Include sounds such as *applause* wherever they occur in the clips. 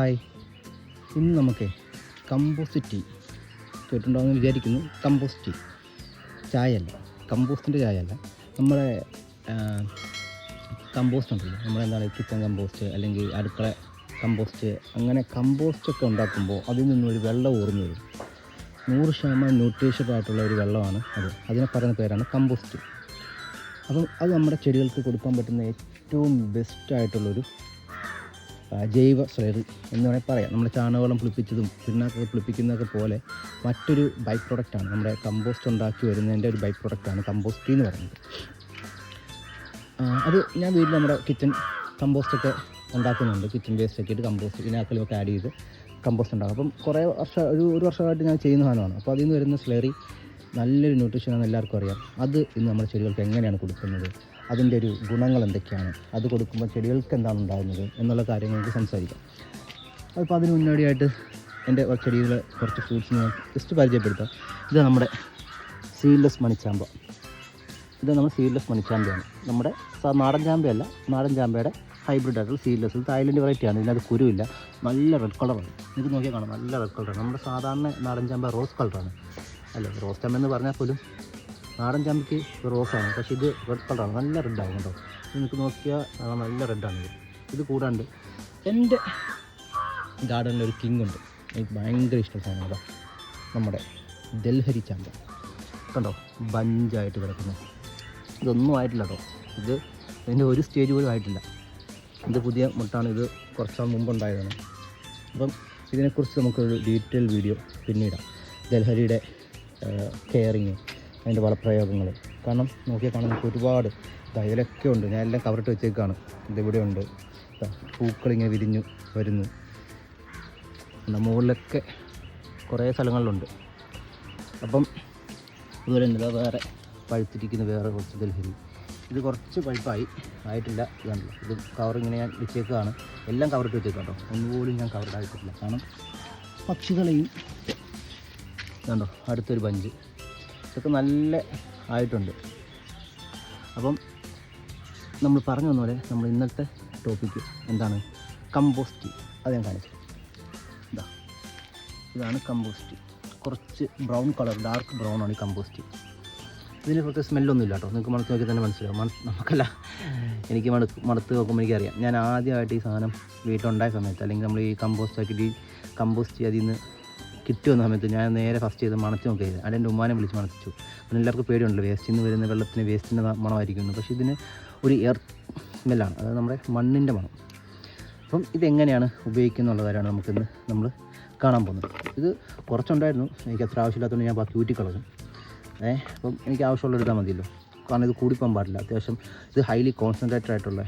Hi ഇന്ന് നമുക്ക് compost tea കേട്ടിട്ടുണ്ടോയെന്ന് വിചാരിക്കുന്നു. കമ്പോസ്റ്റ്. ടീ ചായയല്ല. കമ്പോസ്റ്റിന്റെ ചായയല്ല. നമ്മുടെ കമ്പോസ്റ്റ് ഉണ്ടല്ലോ. നമ്മളെന്താണ് കിച്ചൺ കമ്പോസ്റ്റ് അല്ലെങ്കിൽ അടുക്കള കമ്പോസ്റ്റ്. അങ്ങനെ കമ്പോസ്റ്റ് ഒക്കെ ഉണ്ടാക്കുമ്പോൾ അതിൽ നിന്നൊരു വെള്ളം ഊർന്നു വരും. നൂറ് ശതമാനം ന്യൂട്രീഷ്യസ് ആയിട്ടുള്ള ഒരു വെള്ളമാണ് അത്. അതിനെ പറയുന്ന പേരാണ് കമ്പോസ്റ്റ്. അപ്പം അത് നമ്മുടെ ചെടികൾക്ക് കൊടുക്കാൻ പറ്റുന്ന ഏറ്റവും ബെസ്റ്റായിട്ടുള്ളൊരു ജൈവ സ്ലറി എന്ന് വേണമെങ്കിൽ പറയാം. നമ്മുടെ ചാണകവെള്ളം പുളിപ്പിച്ചതും പിണ്ണാക്കൊക്കെ പുളിപ്പിക്കുന്നതൊക്കെ പോലെ മറ്റൊരു ബൈ പ്രൊഡക്റ്റാണ് നമ്മുടെ കമ്പോസ്റ്റ് ഉണ്ടാക്കി വരുന്നതിന്റെ ഒരു ബൈ പ്രൊഡക്റ്റാണ് കമ്പോസ്റ്റ് എന്ന് പറയുന്നത്. അത് ഞാൻ വീട്ടിൽ നമ്മുടെ കിച്ചൺ കമ്പോസ്റ്റൊക്കെ ഉണ്ടാക്കുന്നുണ്ട്. കിച്ചൺ വേസ്റ്റ് ഒക്കെ ഇട്ട് കമ്പോസ്റ്റ് പിന്നാക്കലൊക്കെ ആഡ് ചെയ്ത് കമ്പോസ്റ്റ് ഉണ്ടാകും അപ്പം കുറേ വർഷം ഒരു ഒരു വർഷമായിട്ട് ഞാൻ ചെയ്യുന്ന സാധനമാണ്. അപ്പോൾ അതിൽ നിന്ന് വരുന്ന സ്ലറി നല്ലൊരു ന്യൂട്രീഷനാണെന്ന് എല്ലാവർക്കും അറിയാം. അത് ഇന്ന് നമ്മുടെ ചെടികൾക്ക് എങ്ങനെയാണ് കൊടുക്കുന്നത്? അതിന്റെ ഒരു ഗുണങ്ങൾ എന്തൊക്കെയാണ്? അത് കൊടുക്കുമ്പോൾ ചെടികൾക്ക് എന്താണ് ഉണ്ടാകുന്നത് എന്നുള്ള കാര്യങ്ങൾക്ക് സംസാരിക്കാം. അപ്പോൾ അതിന് മുന്നോടിയായിട്ട് എന്റെ ചെടികളെ കുറച്ച് ഫ്രൂട്ട്സ് ഞാൻ ജസ്റ്റ് പരിചയപ്പെടുത്താം. ഇത് നമ്മുടെ സീഡ്ലെസ് മണിച്ചാമ്പ. ഇത് നമ്മൾ സീഡ്ലെസ് മണിച്ചാമ്പയാണ്. നമ്മുടെ നാടൻ ചാമ്പയല്ല നാടൻ ചാമ്പയുടെ ഹൈബ്രിഡ് ആയിട്ടുള്ള സീഡ്ലെസ് ഇത് തായ്ലൻഡ് വെറൈറ്റിയാണ് ഇതിനകത്ത് കുരുവില്ല. നല്ല റെഡ് കളറാണ് ഇത് നോക്കിയാൽ കാണാം നല്ല റെഡ് കളറാണ് നമ്മുടെ സാധാരണ നാടൻ ചാമ്പ റോസ് കളറാണ് അല്ല? റോസ് ചാമ്പ എന്ന് പറഞ്ഞാൽ പോലും നാടൻ ചാമ്പയ്ക്ക് റോസാണ്. പക്ഷേ ഇത് റെഡ് കളറാണ് നല്ല റെഡാണ് കേട്ടോ. നിങ്ങൾക്ക് നോക്കിയാൽ നല്ല റെഡാണ് ഇത്. കൂടാണ്ട് എന്റെ ഗാർഡനിൽ ഒരു കിങ് ഉണ്ട്. എനിക്ക് ഭയങ്കര ഇഷ്ടം സാധനം കേട്ടോ നമ്മുടെ ഡൽഹരി ചാമ്പ. കണ്ടോ? ബഞ്ചായിട്ട് കിടക്കുന്നത് ഇതൊന്നും ആയിട്ടില്ല കേട്ടോ. ഇത് ഇതിന്റെ ഒരു സ്റ്റേജ് പോലും ആയിട്ടില്ല. ഇത് പുതിയ മുട്ടാണ്. ഇത് കുറച്ചാൾ മുമ്പുണ്ടായതാണ് അപ്പം ഇതിനെക്കുറിച്ച് നമുക്കൊരു ഡീറ്റെയിൽ വീഡിയോ പിന്നീടാം. ഡൽഹരിയുടെ കെയറിങ് അതിന്റെ വളപ്രയോഗങ്ങൾ കാരണം നോക്കിയാൽ കാണാൻ നമുക്ക് ഒരുപാട് തയ്യലൊക്കെ ഉണ്ട്. ഞാൻ എല്ലാം കവറിട്ട് വെച്ചേക്കാണ്. ഇതിവിടെ ഉണ്ട്. പൂക്കളിങ്ങനെ വിരിഞ്ഞു വരുന്നു. നമ്മുടെ മുകളിലൊക്കെ കുറേ സ്ഥലങ്ങളിലുണ്ട്. അപ്പം അതുപോലെ തന്നെ വേറെ പഴുത്തിരിക്കുന്ന വേറെ കുറച്ച് ഡൽഹരി ഇത് കുറച്ച് പഴുപ്പായി. ആയിട്ടില്ല. ഇതാണല്ലോ ഇത് കവറിങ്ങനെ ഞാൻ വെച്ചേക്കാണ്. എല്ലാം കവറിട്ട് വെച്ചേക്കാം കേട്ടോ ഒന്നുപോലും ഞാൻ കവറിട്ടായിട്ടില്ല കാരണം പക്ഷികളെയും കണ്ടോ അടുത്തൊരു ബഞ്ച് ഇതൊക്കെ നല്ല ആയിട്ടുണ്ട്. അപ്പം നമ്മൾ പറഞ്ഞു വന്ന പോലെ നമ്മൾ ഇന്നത്തെ ടോപ്പിക്ക് എന്താണ്? കമ്പോസ്റ്റ്. അത് ഞാൻ കാണിച്ചു. ഇതാ. ഇതാണ് കമ്പോസ്റ്റ്. കുറച്ച് ബ്രൗൺ കളർ ഡാർക്ക് ബ്രൗൺ ആണ് ഈ കമ്പോസ്റ്റ്. ഇതിന് പ്രത്യേക സ്മെല്ലൊന്നും ഇല്ല കേട്ടോ നിങ്ങൾക്ക് മണത്ത് നോക്കി തന്നെ മനസ്സിലാവും. നമുക്കല്ല. എനിക്ക് മണത്ത് മണത്ത് നോക്കുമ്പോൾ എനിക്കറിയാം. ഞാൻ ആദ്യമായിട്ട് ഈ സാധനം വീട്ടിലുണ്ടായ സമയത്ത് അല്ലെങ്കിൽ നമ്മൾ ഈ കമ്പോസ്റ്റ് ആക്കിയിട്ട് ഈ കമ്പോസ്റ്റ് അതിൽ നിന്ന് കിട്ടി വന്ന സമയത്ത്. ഞാൻ നേരെ ഫസ്റ്റ് ചെയ്ത് മണച്ച് നോക്കിയത് അതിൽ എന്റെ ഉമ്മാനെ വിളിച്ച് മണച്ചു. അപ്പം എല്ലാവർക്കും പേടിയുണ്ടല്ലോ വേസ്റ്റിൽ നിന്ന് വരുന്ന വെള്ളത്തിന് വേസ്റ്റിന്റെ മണമായിരിക്കുന്നു. പക്ഷേ ഇതിന് ഒരു എയർ സ്മെല്ലാണ് അതായത് നമ്മുടെ മണ്ണിന്റെ മണം. അപ്പം ഇതെങ്ങനെയാണ് ഉപയോഗിക്കുന്നുള്ള കാര്യമാണ് നമുക്കിന്ന് നമ്മൾ കാണാൻ പോകുന്നത്. ഇത് കുറച്ചുണ്ടായിരുന്നു. എനിക്ക് അത്ര ആവശ്യമില്ലാത്തതുകൊണ്ട് ഞാൻ ബാക്കി ഊറ്റിക്കളഞ്ഞു ഏ അപ്പം എനിക്ക് ആവശ്യമുള്ള എടുത്താൽ മതിയല്ലോ. കാരണം ഇത് കൂടിപ്പോകാൻ പാടില്ല. അത്യാവശ്യം ഇത് ഹൈലി കോൺസെൻട്രേറ്റഡ് ആയിട്ടുള്ള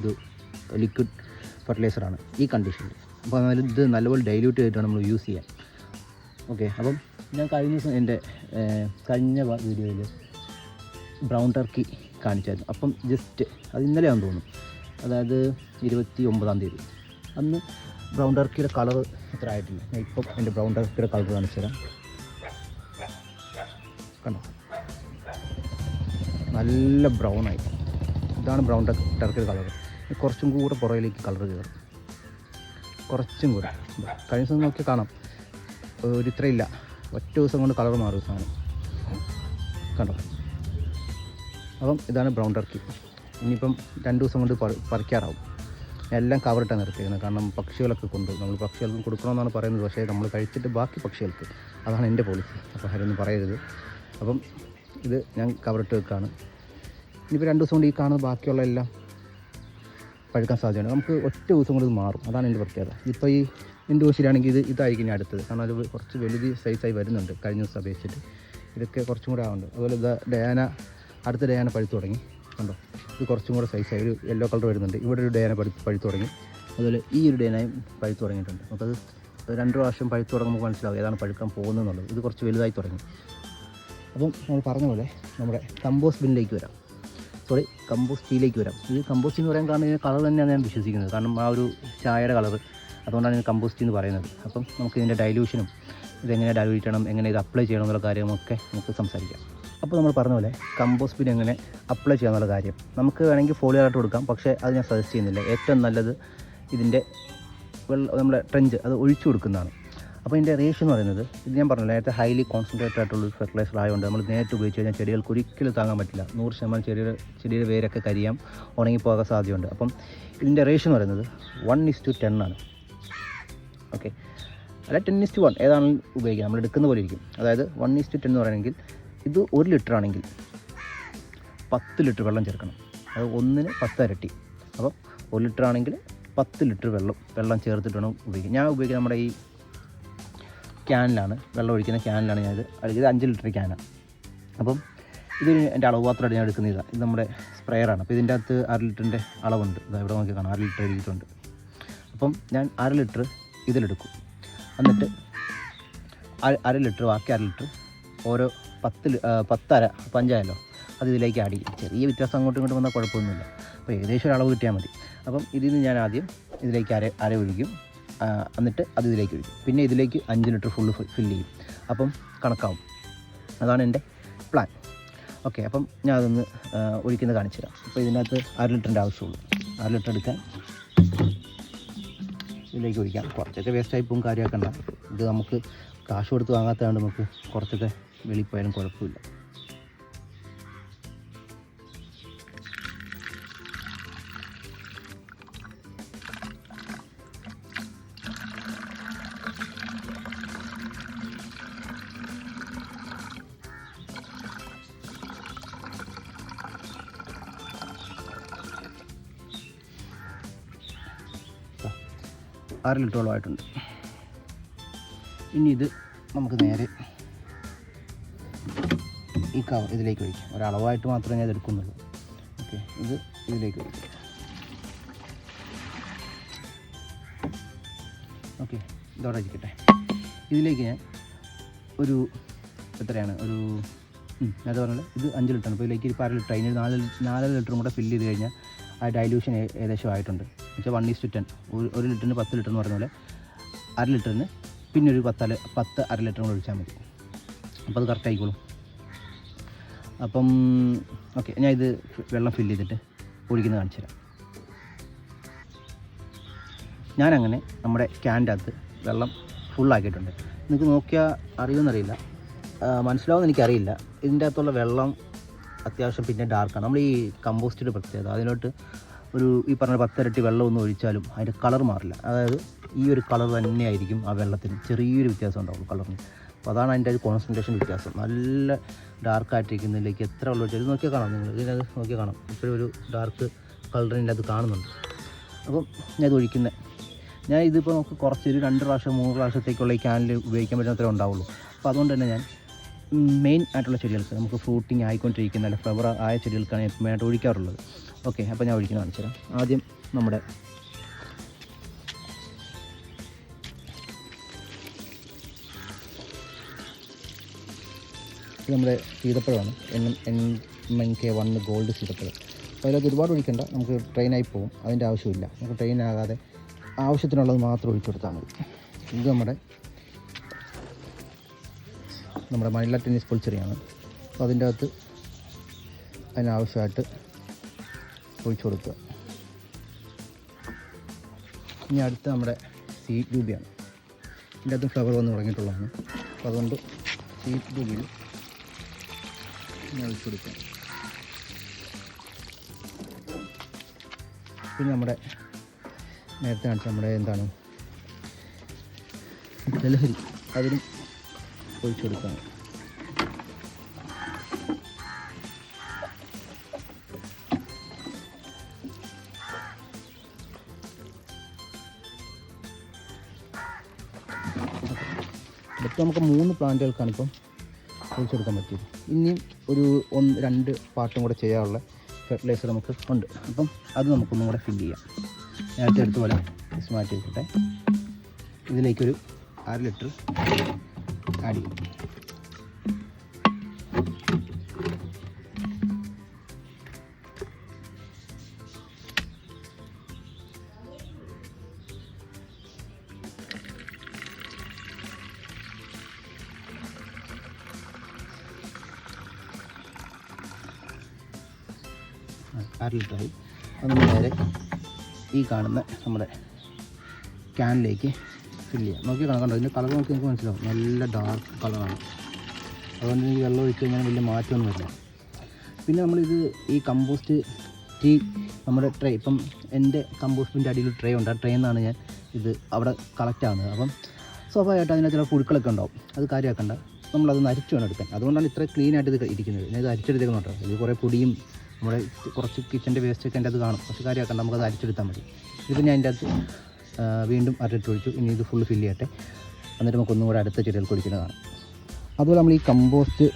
ഇത് ലിക്വിഡ് ഫെർട്ടിലൈസറാണ് ഈ കണ്ടീഷനിൽ അപ്പോൾ ഇത് നല്ലപോലെ ഡൈല്യൂട്ട് ചെയ്തിട്ടാണ് നമ്മൾ യൂസ് ചെയ്യാൻ ഓക്കെ അപ്പം ഞാൻ കഴിഞ്ഞ ദിവസം എന്റെ കഴിഞ്ഞ വീഡിയോയിൽ ബ്രൗൺ ടർക്കി കാണിച്ചായിരുന്നു. അപ്പം ജസ്റ്റ് അത് ഇന്നലെയാണെന്ന് തോന്നുന്നു. അതായത് ഇരുപത്തി ഒമ്പതാം തീയതി. അന്ന് ബ്രൗൺ ടർക്കിയുടെ കളർ ഇത്ര ആയിട്ടില്ല. ഞാൻ ഇപ്പം എന്റെ ബ്രൗൺ ടർക്കിയുടെ കളർ കാണിച്ചു തരാം. കണ്ടോ? നല്ല ബ്രൗൺ ആയി. ഇതാണ് ബ്രൗൺ ടർക്കിയുടെ കളർ കുറച്ചും കൂടെ പുറകിലേക്ക് കളർ കയറും. കുറച്ചും കൂടെ. കഴിഞ്ഞ ദിവസം നോക്കി കാണാം. ഒരു ഇത്രയില്ല ഒറ്റ ദിവസം കൊണ്ട് കളർ മാറും സാധനം. കണ്ടോ? അപ്പം ഇതാണ് ബ്രൗൺ ടർക്കി ഇനിയിപ്പം രണ്ട് ദിവസം കൊണ്ട് പറി- പറിക്കാറാവും. എല്ലാം കവറിട്ടാണ് നിർത്തിയിരിക്കുന്നത് കാരണം പക്ഷികളൊക്കെ കൊണ്ട് നമ്മൾ പക്ഷികൾക്കും കൊടുക്കണമെന്നാണ് പറയുന്നത്. പക്ഷേ നമ്മൾ കഴിച്ചിട്ട് ബാക്കി പക്ഷികൾക്ക്. അതാണ് എന്റെ പോളിസി അപ്പോൾ ആരൊന്നും പറയരുത്. അപ്പം ഇത് ഞാൻ കവറിട്ട് വെക്കുകയാണ് ഇനിയിപ്പോൾ രണ്ട് ദിവസം കൊണ്ട് ഈ കാണുന്ന ബാക്കിയുള്ള എല്ലാം പഴുക്കാൻ സാധ്യതയുണ്ട്. നമുക്ക് ഒറ്റ ദിവസം കൊണ്ട് ഇത് മാറും. അതാണ് എന്റെ പ്രത്യേകത. ഇപ്പോൾ ഈ എന്റെ ഇൻഡോസിലാണെങ്കിൽ ഇത് ഇതായിരിക്കും ഞാൻ അടുത്തത്. കാരണം അത് കുറച്ച് വലുത് സൈസായി വരുന്നുണ്ട്. കഴിഞ്ഞ ദിവസം അപേക്ഷിച്ചിട്ട്. ഇതൊക്കെ കുറച്ചും കൂടെ ആവുന്നുണ്ട്. അതുപോലെ ഇതാ ഡയാന അടുത്ത ഡയാന പഴുത്ത് തുടങ്ങി. കണ്ടോ? ഇത് കുറച്ചും കൂടെ സൈസായി ഒരു യെല്ലോ കളർ വരുന്നുണ്ട്. ഇവിടെ ഒരു ഡയാന പഴുത്ത് പഴുത്ത് തുടങ്ങി. അതുപോലെ ഈ ഒരു ഡയാനയും പഴുത്ത് തുടങ്ങിയിട്ടുണ്ട്. നമുക്കത് രണ്ട് പ്രാവശ്യം പഴുത്ത് തുടങ്ങുമ്പോൾ മനസ്സിലാവും ഏതാണ് പഴുക്കാൻ പോകുന്നത് എന്നുള്ളത് ഇത് കുറച്ച് വലുതായി തുടങ്ങി. അപ്പം നമ്മൾ പറഞ്ഞ പോലെ നമ്മുടെ കമ്പോസ് ബിന്നിലേക്ക് വരാം. സോറി കമ്പോസ്റ്റ് ടീയിലേക്ക് വരാം. ഇത് കമ്പോസ്റ്റ് എന്ന് പറയാൻ കാരണം കളർ തന്നെയാണ് ഞാൻ വിശ്വസിക്കുന്നത്. കാരണം ആ ഒരു ചായയുടെ കളർ അതുകൊണ്ടാണ് ഇത് കമ്പോസ്റ്റ് എന്ന് പറയുന്നത്. അപ്പം നമുക്ക് ഇതിന്റെ ഡൈല്യൂഷനും ഇതെങ്ങനെ ഡൈല്യൂട്ട് ചെയ്യണം എങ്ങനെ ഇത് അപ്ലൈ ചെയ്യണം എന്നുള്ള കാര്യമൊക്കെ നമുക്ക് സംസാരിക്കാം. അപ്പോൾ നമ്മൾ പറഞ്ഞ പോലെ കമ്പോസ്റ്റ് ബിൻ എങ്ങനെ അപ്ലൈ ചെയ്യാമെന്നുള്ള കാര്യം. നമുക്ക് വേണമെങ്കിൽ ഫോളിയർ ആയിട്ട് കൊടുക്കാം പക്ഷേ അത് ഞാൻ സജസ്റ്റ് ചെയ്യുന്നില്ല. ഏറ്റവും നല്ലത് ഇതിന്റെ വെള്ളം നമ്മുടെ ട്രെഞ്ച് അത് ഒഴിച്ചു കൊടുക്കുന്നതാണ്. അപ്പോൾ ഇതിന്റെ റേഷ്യോ എന്ന് പറയുന്നത് ഇത് ഞാൻ പറഞ്ഞില്ല നേരത്തെ ഹൈലി കോൺസെൻട്രേറ്റഡ് ആയിട്ടുള്ള ഒരു ഫെർട്ടിലൈസർ ആയതുകൊണ്ട് നമ്മൾ നേരിട്ട് ഉപയോഗിച്ച് കഴിഞ്ഞാൽ ചെടികൾക്ക് ഒരിക്കലും താങ്ങാൻ പറ്റില്ല. നൂറ് ശതമാനം ചെടിയുടെ ചെടിയുടെ വേരൊക്കെ കരിയാം ഉണങ്ങിപ്പോകാൻ സാധ്യതയുണ്ട്. അപ്പം ഇതിന്റെ റേഷ്യോ എന്ന് പറയുന്നത് വൺ ഇസ് ടു ടെൻ ആണ്. ഓക്കെ അല്ല ടെൻ ഇസ് ടു വൺ ഏതാണ് ഉപയോഗിക്കുക? നമ്മൾ എടുക്കുന്ന പോലെ ഇരിക്കും. അതായത് വൺ ഇസ് ടു ടെൻ എന്ന് പറയുകയാണെങ്കിൽ ഇത് ഒരു ലിറ്റർ ആണെങ്കിൽ പത്ത് ലിറ്റർ വെള്ളം ചേർക്കണം. അത് ഒന്നിന് പത്ത് ഇരട്ടി അപ്പോൾ ഒരു ലിറ്റർ ആണെങ്കിൽ പത്ത് ലിറ്റർ വെള്ളം വെള്ളം ചേർത്തിട്ട് വേണം ഉപയോഗിക്കുക. ഞാൻ ഉപയോഗിക്കുന്നത് നമ്മുടെ ഈ ക്യാനിലാണ് വെള്ളം ഒഴിക്കുന്ന ക്യാനിലാണ് ഞാനിത് ഇത് അഞ്ച് ലിറ്റർ ക്യാനാണ്. അപ്പം ഇത് എന്റെ അളവ് പാത്രമായിട്ട് ഞാൻ എടുക്കുന്ന ഇതാണ് ഇത് നമ്മുടെ സ്പ്രെയറാണ് അപ്പോൾ ഇതിന്റെ അകത്ത് അര ലിറ്ററിന്റെ അളവുണ്ട്. ഇതാ ഇവിടെ നോക്കി കാണാം. അര ലിറ്റർ എഴുതിയിട്ടുണ്ട്. അപ്പം ഞാൻ അര ലിറ്റർ ഇതിലെടുക്കും. എന്നിട്ട് അര- ലിറ്റർ ബാക്കി അര ലിറ്റർ ഓരോ പത്ത് പത്തര പഞ്ചായല്ലോ അത് ഇതിലേക്ക് ആഡ് ചെയ്യും. ചെറിയ വ്യത്യാസം അങ്ങോട്ടും ഇങ്ങോട്ടും വന്നാൽ കുഴപ്പമൊന്നുമില്ല. അപ്പോൾ ഏകദേശം ഒരു അളവ് കിട്ടിയാൽ മതി. അപ്പം ഇതിൽ നിന്ന് ഞാൻ ആദ്യം ഇതിലേക്ക് അര അര ഒഴിക്കും. എന്നിട്ട് അത് ഇതിലേക്ക് ഒഴിക്കും. പിന്നെ ഇതിലേക്ക് അഞ്ച് ലിറ്റർ ഫുള്ള് ഫില്ല് ചെയ്യും. അപ്പം കണക്കാവും. അതാണ് എന്റെ പ്ലാൻ ഓക്കെ അപ്പം ഞാൻ അതൊന്ന് ഒഴിക്കുന്നത് കാണിച്ചു തരാം. അപ്പോൾ ഇതിനകത്ത് അര ലിറ്ററിന്റെ ആവശ്യമുള്ളൂ. അര ലിറ്റർ എടുക്കാൻ ഇതിലേക്ക് ഒഴിക്കാം. കുറച്ചൊക്കെ വേസ്റ്റ് പോകും കാര്യമാക്കണ്ട. ഇത് നമുക്ക് കാശ് കൊടുത്ത് വാങ്ങാത്തതുകൊണ്ട് നമുക്ക് കുറച്ചൊക്കെ വെളിപ്പോയാലും കുഴപ്പമില്ല. അര ലിറ്ററോളം ആയിട്ടുണ്ട് ഇനി ഇത് നമുക്ക് നേരെ ഈ കവർ ഇതിലേക്ക് ഒഴിക്കാം. ഒരളവായിട്ട് മാത്രമേ ഞാൻ എടുക്കുന്നുള്ളൂ ഓക്കെ ഇത് ഇതിലേക്ക് ഒഴിക്കാം. ഓക്കെ ഇതോടെ ഇരിക്കട്ടെ. ഇതിലേക്ക് ഞാൻ ഒരു എത്രയാണ്? ഒരു അത് പറഞ്ഞാൽ ഇത് അഞ്ച് ലിറ്ററാണ്. അപ്പോൾ ഇതിലേക്ക് ഇപ്പോൾ അര ലിറ്റർ അതിന് നാല് നാലര ലിറ്ററും കൂടെ ഫില്ല് ചെയ്ത് കഴിഞ്ഞാൽ ആ ഡൈല്യൂഷൻ ഏകദേശം ആയിട്ടുണ്ട്. എന്നുവെച്ചാൽ വൺ ഈസ് ടു ടെൻ ഒരു ലിറ്ററിന് പത്ത് ലിറ്റർ എന്ന് പറയുന്ന പോലെ അര ലിറ്ററിന് പിന്നെ ഒരു പത്ത് പത്ത് അര ലിറ്റർ കൂടെ ഒഴിച്ചാൽ മതി. അപ്പോൾ അത് കറക്റ്റ് ആയിക്കോളും. അപ്പം ഓക്കെ ഞാൻ ഇത് വെള്ളം ഫില്ല് ചെയ്തിട്ട് ഒഴിക്കുന്നത് കാണിച്ചു തരാം. ഞാനങ്ങനെ നമ്മുടെ ക്യാന്റെ വെള്ളം ഫുള്ളാക്കിയിട്ടുണ്ട് നിങ്ങൾക്ക് നോക്കിയാൽ അറിയുമെന്നറിയില്ല. മനസ്സിലാവുമെന്ന് എനിക്കറിയില്ല. ഇതിന്റെ അകത്തുള്ള വെള്ളം അത്യാവശ്യം പിന്നെ ഡാർക്കാണ് നമ്മൾ ഈ കമ്പോസ്റ്റിന്റെ പ്രത്യേകത. അതിലോട്ട് ഒരു ഈ പറഞ്ഞ പത്തിരട്ടി വെള്ളം ഒന്നും ഒഴിച്ചാലും അതിന്റെ കളർ മാറില്ല. അതായത് ഈ ഒരു കളർ തന്നെയായിരിക്കും ആ വെള്ളത്തിന് ചെറിയൊരു വ്യത്യാസം ഉണ്ടാവുള്ളൂ കളറിന്. അപ്പോൾ അതാണ് അതിന്റെ ഒരു കോൺസെൻട്രേഷൻ വ്യത്യാസം. നല്ല ഡാർക്കായിട്ടിരിക്കുന്നതിലേക്ക് എത്ര വെള്ളം ഒഴിച്ചാൽ ഇത് നോക്കിയാൽ കാണാം നിങ്ങൾ. ഇതിനകത്ത് നോക്കിയാൽ കാണാം. ഇപ്പോഴും ഒരു ഡാർക്ക് കളറിന്റെ അത് കാണുന്നുണ്ട്. അപ്പം ഞാൻ ഇത് ഒഴിക്കുന്നത് ഞാൻ ഇതിപ്പോൾ നമുക്ക് കുറച്ചൊരു രണ്ട് പ്രാവശ്യം മൂന്ന് പ്രാവശ്യത്തേക്കുള്ള ഈ ക്യാനിൽ ഉപയോഗിക്കാൻ പറ്റുന്നത്രേ ഉണ്ടാവുള്ളൂ. അപ്പോൾ അതുകൊണ്ട് തന്നെ ഞാൻ മെയിൻ ആയിട്ടുള്ള ചെടികൾക്ക് നമുക്ക് ഫ്രൂട്ടിങ് ആയിക്കൊണ്ടിരിക്കുന്ന അല്ലെങ്കിൽ ഫ്ലവർ ആയ ചെടികൾക്കാണ് മെയിനായിട്ട് ഒഴിക്കാറുള്ളത്. ഓക്കെ അപ്പോൾ ഞാൻ ഒഴിക്കുന്ന കാണിച്ചു തരാം. ആദ്യം നമ്മുടെ നമ്മുടെ സീതപ്പഴമാണ്. N N N K one gold സീതപ്പഴം. അപ്പോൾ അതിലത് ഒരുപാട് ഒഴിക്കണ്ട. നമുക്ക് ട്രെയിനായി പോകും അതിന്റെ ആവശ്യമില്ല. നമുക്ക് ട്രെയിനാകാതെ ആവശ്യത്തിനുള്ളത് മാത്രം ഒഴിച്ചു കൊടുത്താൽ മതി. ഇത് നമ്മുടെ നമ്മുടെ മണില ടെന്നീസ് പൊളിച്ചെറിയാണ്. അപ്പോൾ അതിന്റെ അകത്ത് അതിനാവശ്യമായിട്ട് ഒഴിച്ചു കൊടുക്കുക ഇനി അടുത്ത നമ്മുടെ സീറ്റ് രൂപയാണ് ഇതിന്റെ അകത്ത് ഫ്ലവർ വന്ന് തുടങ്ങിയിട്ടുള്ളതാണ്. അപ്പോൾ അതുകൊണ്ട് സീറ്റ് രൂപയിൽ ഒഴിച്ചു കൊടുക്കുക പിന്നെ നമ്മുടെ നേരത്തെ കാണിച്ച നമ്മുടെ എന്താണ്? ലഹരി അതിനും ഒഴിച്ചു കൊടുക്കുകയാണ് നമുക്ക് മൂന്ന് പ്ലാന്റുകൾക്കാണ് ഇപ്പം ഒഴിച്ചെടുക്കാൻ പറ്റിയത്. ഇനിയും ഒരു ഒന്ന് രണ്ട് പാട്ടും കൂടെ ചെയ്യാനുള്ള ഫെർട്ടിലൈസർ നമുക്ക് ഉണ്ട്. അപ്പം അത് നമുക്കൊന്നും കൂടെ ഫില്ല് ചെയ്യാം. നേരത്തെ എടുത്ത പോലെ മാറ്റി വെക്കട്ടെ ഇതിലേക്കൊരു അര ലിറ്റർ ആഡ് ചെയ്യും. ലിറ്ററായി അത് നമ്മൾ നേരെ ഈ കാണുന്ന നമ്മുടെ ക്യാനിലേക്ക് ഫില്ല് ചെയ്യാം. നോക്കി കണ്ടോ? ഇതിന്റെ കളർ നോക്കി നിങ്ങൾക്ക് മനസ്സിലാവും. നല്ല ഡാർക്ക് കളറാണ് അതുകൊണ്ട് ഈ വെള്ളം ഒഴിച്ച് കഴിഞ്ഞാൽ വലിയ മാറ്റമൊന്നും വരില്ല പിന്നെ നമ്മളിത് ഈ കമ്പോസ്റ്റ് ടീ നമ്മുടെ ട്രേ ഇപ്പം എന്റെ കമ്പോസ്റ്റിന്റെ അടിയിൽ ട്രേ ഉണ്ട്. ആ ട്രേയിൽ നിന്നാണ് ഞാൻ ഇത് അവിടെ കളക്റ്റ് ആവുന്നത്. അപ്പം സ്വാഭാവികമായിട്ട് അതിനകത്ത് ചില പുഴുക്കളൊക്കെ ഉണ്ടാവും. അത് കാര്യമാക്കണ്ട. നമ്മളത് അരിച്ചു വേണം എടുക്കാൻ. അതുകൊണ്ടാണ് ഇത്ര ക്ലീൻ ആയിട്ട് ഇത് ഇരിക്കുന്നത്. ഞാൻ ഇത് അരിച്ചെടുത്തേക്കുന്നുണ്ടോ ഇത് കുറേ പൊടിയും നമ്മുടെ കുറച്ച് കിച്ചന്റെ വേസ്റ്റൊക്കെ എന്റെ അത് കാണും. കുറച്ച് കാര്യമാക്കണ്ട നമുക്കത് അരിച്ചെടുത്താൽ മതി. ഇതിപ്പോൾ ഞാൻ എന്റെ അകത്ത് വീണ്ടും അരിട്ട് ഒഴിച്ചു ഇനി ഇത് ഫുള്ള് ഫില്ല് ചെയ്യട്ടെ. എന്നിട്ട് നമുക്ക് ഒന്നും കൂടെ അടുത്ത ചെടികൾക്ക് ഒഴിക്കുന്നതാണ് അതുപോലെ നമ്മൾ ഈ കമ്പോസ്റ്റ്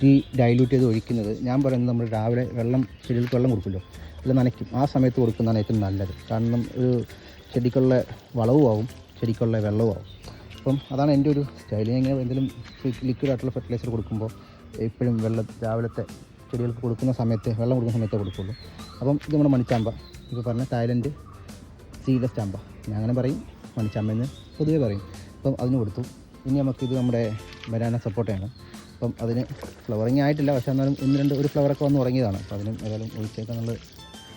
ടീ ഡൈല്യൂട്ട് ചെയ്ത് ഒഴിക്കുന്നത് ഞാൻ പറയുന്നത് നമ്മൾ രാവിലെ വെള്ളം ചെടികൾക്ക് വെള്ളം കൊടുക്കുമല്ലോ. അല്ല നനയ്ക്കും. ആ സമയത്ത് കൊടുക്കുന്നതാണ് ഏറ്റവും നല്ലത്. കാരണം ഒരു ചെടിക്കുള്ള വളവും ആവും ചെടിക്കുള്ള വെള്ളവും ആവും. അപ്പം അതാണ് എന്റെ ഒരു സ്റ്റൈൽ ഞാൻ എന്തെങ്കിലും ലിക്വിഡ് ആയിട്ടുള്ള ഫെർട്ടിലൈസർ കൊടുക്കുമ്പോൾ എപ്പോഴും വെള്ളം രാവിലത്തെ ചെടികൾക്ക് കൊടുക്കുന്ന സമയത്ത് വെള്ളം കൊടുക്കുന്ന സമയത്തേ കൊടുക്കുള്ളൂ. അപ്പം ഇത് നമ്മുടെ മണിച്ചാമ്പ. ഇപ്പോൾ പറഞ്ഞ തായ്ലൻഡ് സീല സ്റ്റാമ്പ ഞാൻ അങ്ങനെ പറയും മണിച്ചാമ്പ എന്ന് പൊതുവേ പറയും. അപ്പം അതിന് കൊടുത്തു. ഇനി നമുക്കിത് നമ്മുടെ ബനാന സപ്പോർട്ടയാണ്. അപ്പം അതിന് ഫ്ലവറിങ് ആയിട്ടില്ല പക്ഷേ എന്നാലും ഒന്ന് രണ്ട് ഒരു ഫ്ലവറൊക്കെ വന്ന് ഉറങ്ങിയതാണ്. അപ്പോൾ അതിനും ഏതായാലും ഒഴിച്ചേക്കാൻ നല്ല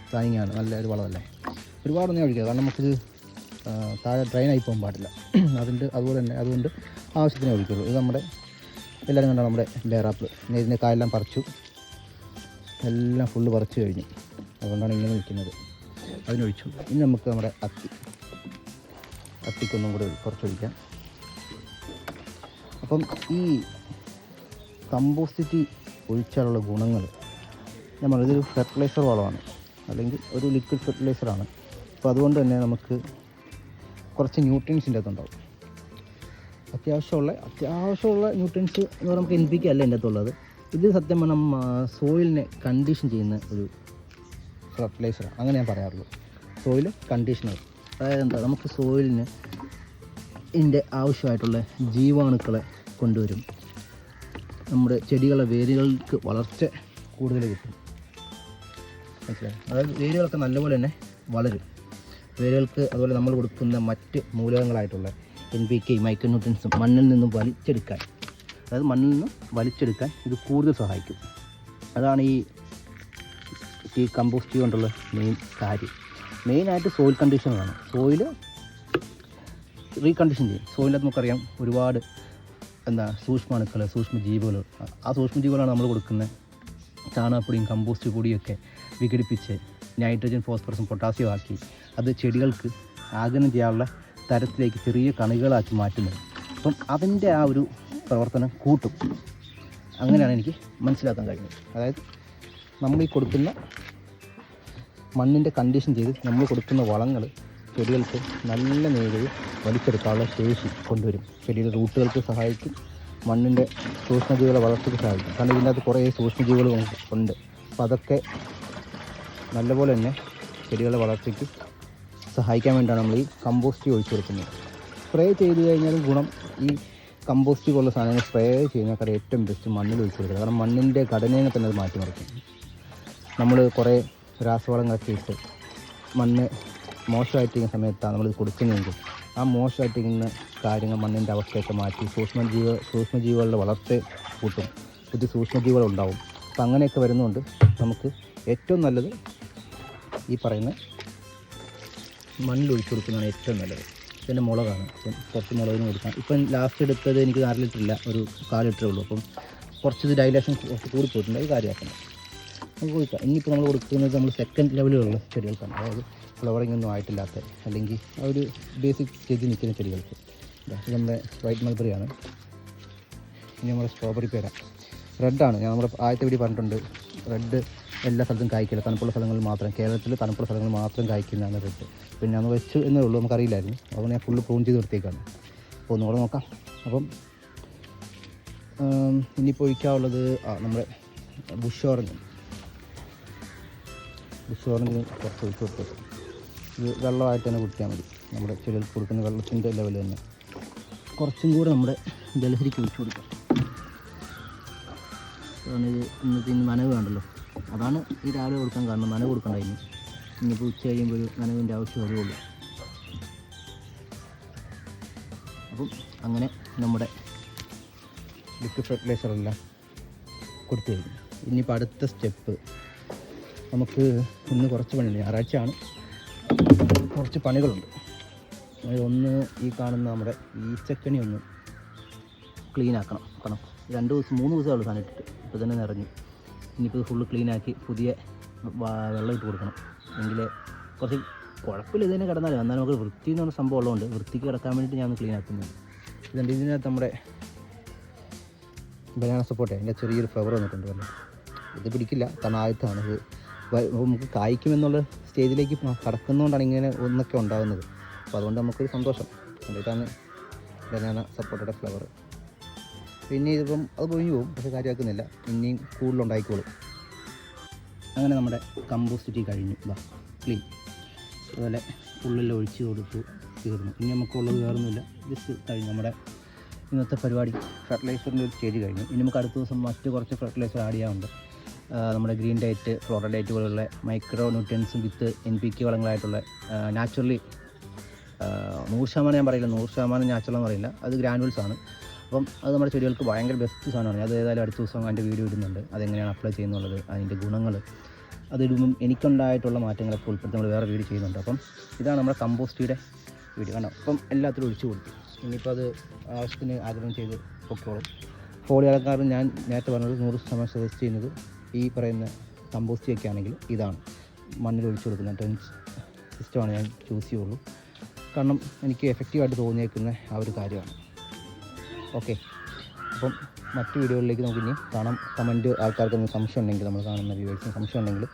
പ്ലാനിങ് ആണ്. നല്ല ഒരു വളമല്ലേ ഒരുപാടൊന്നും ഒഴിക്കുക കാരണം നമുക്കിത് താഴെ ഡ്രെയിൻ ആയി പോകാൻ പാടില്ല. *clears throat* അതിന്റെ അതുപോലെ തന്നെ അതുകൊണ്ട് ആവശ്യത്തിന് ഒഴിക്കുള്ളൂ. ഇത് നമ്മുടെ എല്ലാവരും കണ്ടാണ് നമ്മുടെ ബേറാപ്പിൾ. ഇതിനെ കായെല്ലാം പറിച്ചു. എല്ലാം ഫുള്ള് പറിച്ചു കഴിഞ്ഞു. അതുകൊണ്ടാണ് ഇങ്ങനെ നിൽക്കുന്നത്. അതിനൊഴിച്ചു. ഇനി നമുക്ക് നമ്മുടെ അത്തി. അത്തിക്കൊന്നും കൂടെ കുറച്ച് ഒഴിക്കാം അപ്പം ഈ കമ്പോസ്റ്റിറ്റി ഒഴിച്ചാലുള്ള ഗുണങ്ങൾ പറഞ്ഞത് ഇതൊരു ഫെർട്ടിലൈസർ വളമാണ്. അല്ലെങ്കിൽ ഒരു ലിക്വിഡ് ഫെർട്ടിലൈസറാണ്. അപ്പോൾ അതുകൊണ്ട് തന്നെ നമുക്ക് കുറച്ച് ന്യൂട്രിയൻസിന്റെ അകത്തുണ്ടാവും. അത്യാവശ്യമുള്ള അത്യാവശ്യമുള്ള ന്യൂട്രിയൻസ് എന്ന് പറയുമ്പോൾ നമുക്ക് എൻ പി കെ അല്ല എന്റെ അകത്തുള്ളത്? ഇത് സത്യം പറഞ്ഞാൽ സോയിലിനെ കണ്ടീഷൻ ചെയ്യുന്ന ഒരു ഫെർട്ടിലൈസറാണ് അങ്ങനെ ഞാൻ പറയാറുള്ളൂ. സോയിൽ കണ്ടീഷണർ അതായത് എന്താ നമുക്ക് സോയിലിന് ഇതിന്റെ ആവശ്യമായിട്ടുള്ള ജീവാണുക്കളെ കൊണ്ടുവരും. നമ്മുടെ ചെടികളെ വേരുകൾക്ക് വളർച്ച കൂടുതൽ കിട്ടും. മനസ്സിലായി? അതായത് വേരുകളൊക്കെ നല്ലപോലെ തന്നെ വളരും. വേരുകൾക്ക് അതുപോലെ നമ്മൾ കൊടുക്കുന്ന മറ്റ് മൂലകങ്ങളായിട്ടുള്ള എൻ പി കെ മൈക്രോന്യൂട്രിയൻസും മണ്ണിൽ നിന്നും വലിച്ചെടുക്കാൻ അതായത് മണ്ണിൽ നിന്ന് വലിച്ചെടുക്കാൻ ഇത് കൂടുതൽ സഹായിക്കും. അതാണ് ഈ ഈ കമ്പോസ്റ്റ് കൊണ്ടുള്ള മെയിൻ കാര്യം. മെയിനായിട്ട് സോയിൽ കണ്ടീഷനാണ് സോയിൽ റീകണ്ടീഷൻ ചെയ്യും. സോയിലത്ത് നമുക്കറിയാം ഒരുപാട് എന്താ സൂക്ഷ്മാണുക്കൾ സൂക്ഷ്മജീവികൾ. ആ സൂക്ഷ്മജീവികളാണ് നമ്മൾ കൊടുക്കുന്ന ചാണകപ്പൊടിയും കമ്പോസ്റ്റ് പൊടിയൊക്കെ വിഘടിപ്പിച്ച് നൈട്രജൻ ഫോസ്ഫറസും പൊട്ടാസ്യം ആക്കി അത് ചെടികൾക്ക് ആഗിരണം ചെയ്യാനുള്ള തരത്തിലേക്ക് ചെറിയ കണികളാക്കി മാറ്റുന്നത്. അപ്പം അതിന്റെ ആ ഒരു പ്രവർത്തനം കൂട്ടും. അങ്ങനെയാണ് എനിക്ക് മനസ്സിലാക്കാൻ കഴിഞ്ഞത്. അതായത് നമ്മൾ ഈ കൊടുക്കുന്ന മണ്ണിന്റെ കണ്ടീഷൻ ചെയ്ത് നമ്മൾ കൊടുക്കുന്ന വളങ്ങൾ ചെടികൾക്ക് നല്ല നേരിൽ വലിച്ചെടുക്കാനുള്ള ശേഷി കൊണ്ടുവരും. ചെടിയുടെ റൂട്ടുകൾക്ക് സഹായിക്കും മണ്ണിന്റെ സൂക്ഷ്മജീവികളെ വളർച്ചയ്ക്ക് സഹായിക്കും. കാരണം ഇതിന്റെ അകത്ത് കുറേ സൂക്ഷ്മജീവികൾ ഉണ്ട്. അപ്പോൾ അതൊക്കെ നല്ലപോലെ തന്നെ ചെടികളുടെ വളർച്ചയ്ക്ക് സഹായിക്കാൻ വേണ്ടിയാണ് നമ്മൾ ഈ കമ്പോസ്റ്റ് ഒഴിച്ചു കൊടുക്കുന്നത്. സ്പ്രേ ചെയ്ത് കഴിഞ്ഞാലും ഗുണം ഈ കമ്പോസ്റ്റ് പോലുള്ള സാധനങ്ങൾ സ്പ്രേ ചെയ്യുന്നതിനേക്കാൾ ഏറ്റവും ബെസ്റ്റ് മണ്ണിൽ ഒഴിച്ചു കൊടുക്കുക. കാരണം മണ്ണിന്റെ ഘടനയെ തന്നെ അത് മാറ്റിമറിക്കും നമ്മൾ കുറേ രാസവളങ്ങളൊക്കെ ഇട്ട് മണ്ണ് മോശമായിട്ടിരിക്കുന്ന സമയത്താണ് നമ്മൾ കൊടുക്കുന്നതെങ്കിൽ ആ മോശമായിട്ടിരിക്കുന്ന കാര്യങ്ങൾ മണ്ണിന്റെ അവസ്ഥയൊക്കെ മാറ്റി സൂക്ഷ്മജീവ സൂക്ഷ്മജീവികളുടെ വളർച്ച കൂട്ടും. പുതിയ സൂക്ഷ്മജീവികൾ ഉണ്ടാവും. അപ്പം അങ്ങനെയൊക്കെ വരുന്നതുകൊണ്ട് നമുക്ക് ഏറ്റവും നല്ലത് ഈ പറയുന്ന മണ്ണിൽ ഒഴിച്ചു കൊടുക്കുന്നതാണ് ഏറ്റവും നല്ലത്. പിന്നെ മുളകാണ്. അപ്പം കുറച്ച് മുളകിന് കൊടുക്കാം. ഇപ്പം ലാസ്റ്റ് എടുത്തത് എനിക്ക് നാല് ലിറ്റർ ഇല്ല. ഒരു കാൽ ലിറ്ററേ ഉള്ളൂ. അപ്പം കുറച്ച് ഡൈലേഷൻ കുറച്ച് കൂടി പോയിട്ടുണ്ട്. അത് കാര്യമാക്കണം നമുക്ക് കൊടുക്കാം ഇനിയിപ്പോൾ നമ്മൾ കൊടുക്കുന്നത് നമ്മൾ സെക്കൻഡ് ലെവലിലുള്ള ചെടികൾക്കാണ്. അതായത് ഫ്ലവറിംഗ് ഒന്നും ആയിട്ടില്ലാത്ത അല്ലെങ്കിൽ ആ ഒരു ബേസിക് സ്റ്റേജിൽ നിൽക്കുന്ന ചെടികൾക്ക്. ഇത് നമ്മുടെ വൈറ്റ് മൾബറിയാണ് ഇനി നമ്മുടെ സ്ട്രോബെറി പേര. റെഡാണ് ഞാൻ നമ്മുടെ ആദ്യത്തെ വീഡിയോ പറഞ്ഞിട്ടുണ്ട്. റെഡ് എല്ലാ സ്ഥലത്തും കായ്ക്കില്ല. തണുപ്പുള്ള സ്ഥലങ്ങളിൽ മാത്രം. കേരളത്തിൽ തണുപ്പുള്ള സ്ഥലങ്ങളിൽ മാത്രം കായ്ക്കുന്നതാണ് റെഡ് പിന്നെ അന്ന് വെച്ചു എന്നേ ഉള്ളൂ നമുക്കറിയില്ലായിരുന്നു. അതുകൊണ്ട് ഞാൻ ഫുള്ള് പ്രൂൺ ചെയ്ത് നിർത്തിയേക്കാണ്. അപ്പോൾ ഒന്നുകൂടെ നോക്കാം. അപ്പം ഇനിയിപ്പോൾ ഒഴിക്കാനുള്ളത് ആ നമ്മുടെ ബുഷ് ഓറഞ്ച് ബുഷ് ഓറഞ്ച് കുറച്ച് ഒഴിച്ച് കൊടുത്തു. ഇത് വെള്ളമായിട്ട് തന്നെ കുടിക്കാൻ മതി. നമ്മുടെ ചെടികൾക്ക് കൊടുക്കുന്ന വെള്ളത്തിന്റെ ലെവൽ തന്നെ. കുറച്ചും കൂടെ നമ്മുടെ ജലഹരിക്ക് ഒഴിച്ചു കൊടുക്കാം. ഇത് ഇന്നത്തെ ഇന്ന് നനവ് വേണ്ടല്ലോ അതാണ് ഈ രാവിലെ കൊടുക്കാൻ കാരണം. നനവ് കൊടുക്കണ്ട ഇനി ഇനിയിപ്പോൾ ഉച്ച കഴിയുമ്പോൾ ഒരു നനവിന്റെ ആവശ്യം വരുള്ളൂ. അപ്പം അങ്ങനെ നമ്മുടെ ലിക്വിഡ് ഫെർട്ടിലൈസറെല്ലാം കൊടുത്തു കഴിഞ്ഞു. ഇനിയിപ്പോൾ അടുത്ത സ്റ്റെപ്പ് നമുക്ക് ഇന്ന് കുറച്ച് പണിയുണ്ട്. ഞായറാഴ്ചയാണ്. കുറച്ച് പണികളുണ്ട്. ഒന്ന് ഈ കാണുന്ന നമ്മുടെ ഈച്ചക്കണി ഒന്ന് ക്ലീൻ ആക്കണം. കാരണം രണ്ട് ദിവസം മൂന്ന് ദിവസമുള്ളൂ സാധനം ഇട്ടിട്ട്. ഇപ്പോൾ തന്നെ നിറഞ്ഞു. ഇനിയിപ്പോൾ ഫുള്ള് ക്ലീനാക്കി പുതിയ വെള്ളം ഇട്ട് കൊടുക്കണം. എങ്കിൽ കുറച്ച് കുഴപ്പമില്ല ഇത് തന്നെ എന്നാലും നമുക്ക് വൃത്തി എന്ന് പറഞ്ഞ സംഭവം ഉള്ളതുകൊണ്ട് വൃത്തിക്ക് കിടക്കാൻ വേണ്ടിയിട്ട് ഞാൻ ക്ലീൻ ആക്കുന്നത് ഇതുണ്ട് ഇതിനകത്ത് നമ്മുടെ ബനാന സപ്പോർട്ട് അതിന്റെ ചെറിയൊരു ഫ്ലവർ വന്നിട്ടുണ്ട് പറഞ്ഞു ഇത് പിടിക്കില്ല. കാരണം ആദ്യത്താണ് ഇത്. നമുക്ക് കായ്ക്കുമെന്നുള്ള സ്റ്റേജിലേക്ക് കടക്കുന്നതുകൊണ്ടാണ് ഇങ്ങനെ ഒന്നൊക്കെ ഉണ്ടാകുന്നത് അപ്പോൾ അതുകൊണ്ട് നമുക്കൊരു സന്തോഷം. കണ്ടിട്ടാണ് ബനാന സപ്പോർട്ടയുടെ ഫ്ലവർ പിന്നെ ഇതിപ്പം അത് പൊഴിഞ്ഞു പോകും പക്ഷേ കാര്യമാക്കുന്നില്ല. ഇനിയും കൂടുതലുണ്ടായിക്കോളും. അങ്ങനെ നമ്മുടെ കമ്പോസ്റ്റ് ടീ കഴിഞ്ഞു. ഇതാ ക്ലീൻ അതുപോലെ ഉള്ളിൽ ഒഴിച്ച് കൊടുത്തു തീർന്നു. ഇനി നമുക്കുള്ളത് വേറൊന്നുമില്ല. ജസ്റ്റ് കഴിഞ്ഞു നമ്മുടെ ഇന്നത്തെ പരിപാടി. ഫെർട്ടിലൈസറിന്റെ ഒരു സ്റ്റേജ് കഴിഞ്ഞു. ഇനി നമുക്ക് അടുത്ത ദിവസം മറ്റ് കുറച്ച് ഫെർട്ടിലൈസർ ആഡ് ചെയ്യാറുണ്ട് നമ്മുടെ ഗ്രീൻ ഡയറ്റ് ഫ്ലോറ ഡയറ്റ് പോലുള്ള മൈക്രോ ന്യൂട്രിയൻസും വിത്ത് എൻ പി കെ വളങ്ങളായിട്ടുള്ള നാച്ചുറലി നൂറ് ശതമാനം ഞാൻ പറയില്ല. നൂറ് ശതമാനം നാച്ചുറൽ എന്ന് പറയില്ല അത് ഗ്രാനുവൽസ് ആണ്. അപ്പം അത് നമ്മുടെ ചെടികൾക്ക് ഭയങ്കര ബെസ്റ്റ് സാധനമാണ്. അത് ഏതായാലും അടുത്ത ദിവസം അതിന്റെ വീഡിയോ ഇടുന്നുണ്ട്. അതെങ്ങനെയാണ് അപ്ലൈ ചെയ്യുന്നുള്ളത് അതിന്റെ ഗുണങ്ങൾ. അതിടുമ്പം എനിക്കുണ്ടായിട്ടുള്ള മാറ്റങ്ങളൊക്കെ ഉൾപ്പെടുത്തി നമ്മൾ വേറെ വീഡിയോ ചെയ്യുന്നുണ്ട്. അപ്പം ഇതാണ് നമ്മുടെ കമ്പോസ്റ്റിയുടെ വീഡിയോ. കണ്ടോ? അപ്പം എല്ലാത്തിലും ഒഴിച്ചു കൊടുത്തു. ഇനിയിപ്പോൾ അത് ആവശ്യത്തിന് ആഗ്രഹം ചെയ്ത് പൊക്കോളും. ഫോളിയാൾക്കാരും ഞാൻ നേരത്തെ പറഞ്ഞത് നൂറ് ശതമാനം സജസ്റ്റ് ചെയ്യുന്നത് ഈ പറയുന്ന കമ്പോസ്റ്റിയൊക്കെ ആണെങ്കിൽ ഇതാണ്. മണ്ണിൽ ഒഴിച്ചു കൊടുക്കുന്ന ടെൻസ് സിസ്റ്റമാണ് ഞാൻ ചൂസ് ചെയ്യുള്ളൂ. കാരണം എനിക്ക് എഫക്റ്റീവായിട്ട് തോന്നിയേക്കുന്ന ആ ഒരു കാര്യമാണ്. ഓക്കെ. അപ്പം മറ്റ് വീഡിയോകളിലേക്ക് നമുക്ക് ഇനി കാണാം. കമന്റ് ആൾക്കാർക്ക് എന്തെങ്കിലും സംശയം ഉണ്ടെങ്കിൽ നമ്മൾ കാണുന്ന വ്യൂവേഴ്സിന് സംശയം ഉണ്ടെങ്കിൽ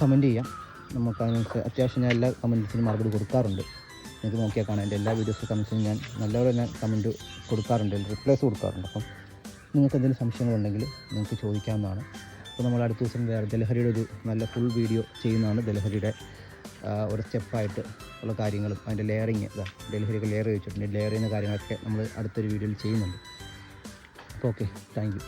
കമന്റ് ചെയ്യാം. നമുക്ക് അതിനനുസരിച്ച് അത്യാവശ്യം ഞാൻ എല്ലാ കമന്റ്സിനും മറുപടി കൊടുക്കാറുണ്ട്. നിങ്ങൾക്ക് നോക്കിയാൽ കാണാം. എന്റെ എല്ലാ വീഡിയോസ് കമന്റ്സിനും ഞാൻ നല്ലപോലെ ഞാൻ കമന്റ് കൊടുക്കാറുണ്ട്. റിപ്ലൈസ് കൊടുക്കാറുണ്ട്. അപ്പം നിങ്ങൾക്ക് എന്തെങ്കിലും സംശയങ്ങളുണ്ടെങ്കിൽ നിങ്ങൾക്ക് ചോദിക്കാവുന്നതാണ്. അപ്പോൾ നമ്മൾ അടുത്ത ദിവസം വേറെ ഒരു നല്ല ഫുൾ വീഡിയോ ചെയ്യുന്നതാണ് ദലഹരിയുടെ ആ, ഒരു സ്റ്റെപ്പായിട്ട് ഉള്ള കാര്യങ്ങളും അതിന്റെ ലെയറിങ്. ഇതാ ഡെലിവറിയൊക്കെ ലെയർ വെച്ചിട്ടുണ്ട് ലെയർ ചെയ്യുന്ന കാര്യങ്ങളൊക്കെ നമ്മൾ അടുത്തൊരു വീഡിയോയിൽ ചെയ്യുന്നുണ്ട്. അപ്പോൾ ഓക്കെ താങ്ക്